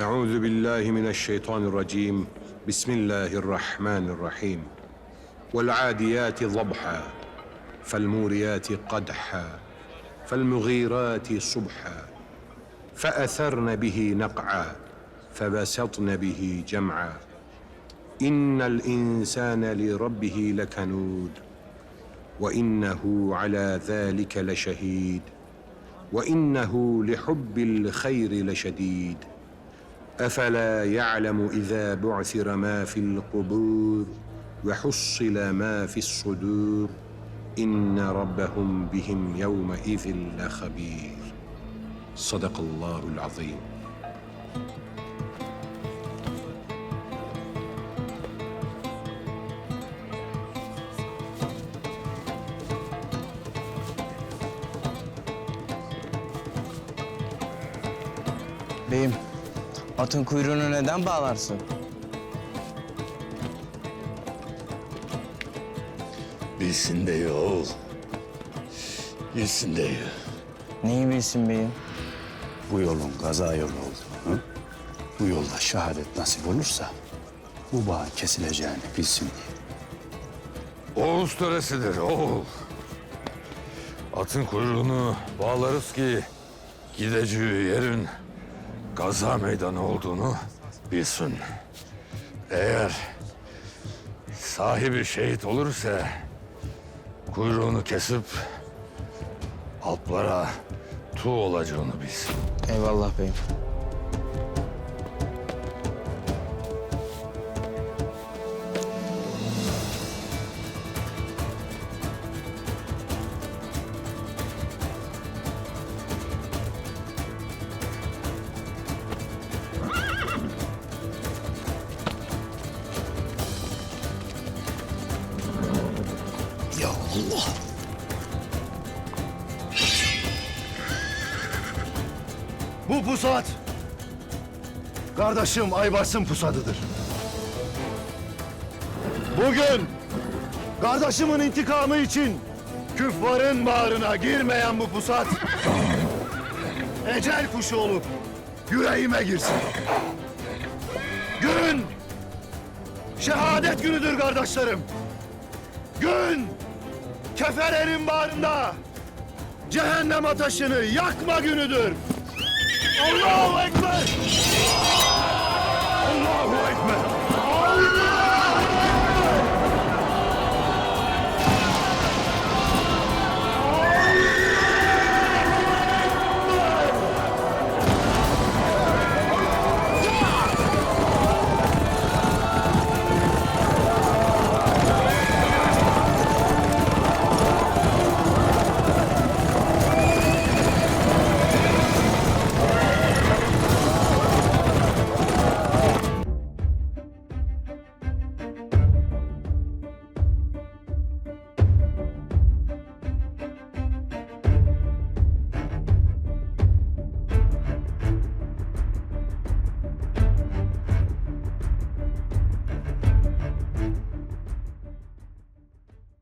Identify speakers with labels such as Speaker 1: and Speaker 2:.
Speaker 1: أعوذ بالله من الشيطان الرجيم. بسم الله الرحمن الرحيم. والعاديات ضبحا فالموريات قدحا فالمغيرات صبحا. فأثرن به نقعا فبسطن به جمعا. إن الإنسان لربه لكنود وإنه على ذلك لشهيد وإنه لحب الخير لشديد. أفلا يعلم إذا بعثر ما في القبور وحصل ما في الصدور؟ إن ربهم بهم يومئذ لخبير. صدق الله العظيم.
Speaker 2: Beyim, atın kuyruğunu neden bağlarsın?
Speaker 3: Bilsin de oğul. Bilsin de
Speaker 2: Neyi bilsin beyim?
Speaker 3: bu yolun kaza yolu olduğunu, bu yolda şehadet nasip olursa bu bağın kesileceğini bilsin diye.
Speaker 4: Oğuz töresidir oğul. Atın kuyruğunu bağlarız ki gideceği yerin gaza meydanı olduğunu bilsin. Eğer sahibi şehit olursa kuyruğunu kesip alplara tuğ olacağını bilsin.
Speaker 2: Eyvallah beyim.
Speaker 3: Allah!
Speaker 5: Bu pusat kardeşim Aybars'ın pusadıdır. Bugün kardeşimin intikamı için küffarın bağrına girmeyen bu pusat ecel kuşu olup yüreğime girsin. Gün şehadet günüdür kardeşlerim. Gün kefererin bağrında cehennem ateşini yakma günüdür. Allahu Ekber!